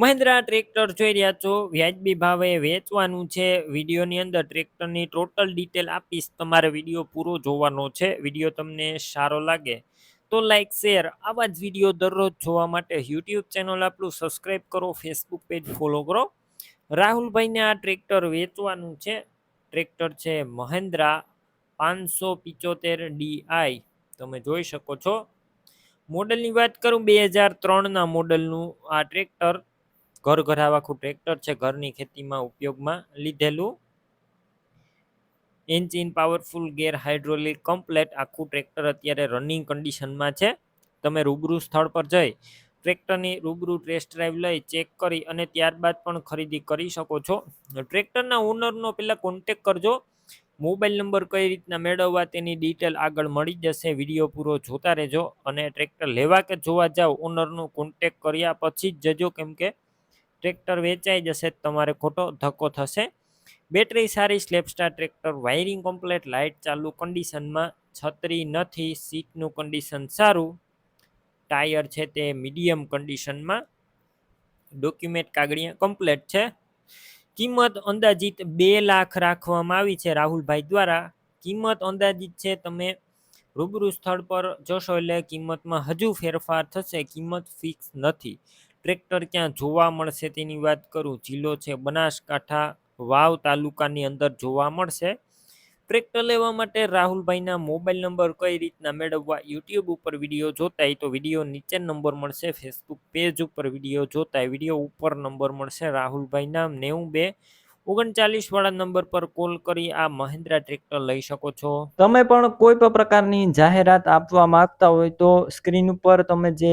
Mahindra tractor જોઈ રહ્યા છો. વ્યાજબી ભાવે વેચવાનું છે. વિડીયોની અંદર ટ્રેક્ટરની ટોટલ ડિટેલ આપીશ. તમારે વીડિયો પૂરો જોવાનો છે. વીડિયો તમને સારો લાગે તો લાઇક શેર આવા જ વીડિયો દરરોજ જોવા માટે યુટ્યુબ ચેનલ આપણું સબસ્ક્રાઈબ કરો, ફેસબુક પેજ ફોલો કરો. રાહુલભાઈને આ ટ્રેક્ટર વેચવાનું છે. ટ્રેક્ટર છે મહિન્દ્રા પાંચસો પિચોતેર ડીઆઈ તમે જોઈ શકો છો. મોડલની વાત કરું, બે હજાર ત્રણના મોડલનું આ ટ્રેક્ટર. ઘર ઘરાવાખું ટ્રેક્ટર છે, ઘરની ખેતીમાં ઉપયોગમાં લીધેલું. Engine powerful gear hydraulic complete આખું ટ્રેક્ટર અત્યારે રનિંગ કન્ડિશનમાં છે. તમે રૂબરૂ સ્થળ પર જઈ ટ્રેક્ટરની રૂબરૂ ટેસ્ટ ડ્રાઈવ લઈ ચેક કરી અને ત્યારબાદ પણ ખરીદી કરી શકો છો. ટ્રેક્ટરના ઓનરનો પહેલાં કોન્ટેક કરજો. મોબાઈલ નંબર કઈ રીતના મેળવવા તેની ડિટેલ આગળ મળી જશે. વીડિયો પૂરો જોતા રહેજો અને ટ્રેક્ટર લેવા કે જોવા જાઓ ઓનરનો કોન્ટેક કર્યા પછી જ જજો. કેમ કે ટ્રેક્ટર વેચાઈ જશે તમારે ખોટો ધક્કો થશે. બેટરી સારી સ્લેપસ્ટાર ટ્રેક્ટર વાયરિંગ કમ્પ્લેટ લાઇટ ચાલુ કન્ડિશનમાં છત્રી નથી સીટનું કન્ડિશન સારું. ટાયર છે તે મીડિયમ કન્ડિશનમાં ડોક્યુમેન્ટ કાગળિયા કમ્પ્લેટ છે. કિંમત અંદાજિત બે લાખ રાખવામાં આવી છે રાહુલભાઈ દ્વારા. કિંમત અંદાજિત છે તમે રૂબરૂ સ્થળ પર જોશો એટલે કિંમતમાં હજુ ફેરફાર થશે, કિંમત ફિક્સ નથી. ટ્રેક્ટર ક્યાં જોવા મળશે તેની વાત કરું? જિલ્લો છે બનાસકાંઠા, વાવ તાલુકાની અંદર જોવા મળશે. ટ્રેક્ટર લેવા માટે રાહુલભાઈના મોબાઈલ નંબર કઈ રીતના મેળવવા? યુટ્યુબ ઉપર વીડિયો જોતા હોય તો વીડિયો નીચે નંબર મળશે. ફેસબુક પેજ ઉપર વીડિયો જોતા હોય વીડિયો ઉપર નંબર મળશે. રાહુલભાઈના નેવું બે ઓગણચાલીસ વાળા નંબર પર કોલ કરી આ મહિન્દ્રા ટ્રેક્ટર લઈ શકો છો. તમે પણ કોઈ પણ પ્રકારની જાહેરાત આપવા માંગતા હોય તો સ્ક્રીન ઉપર તમે જે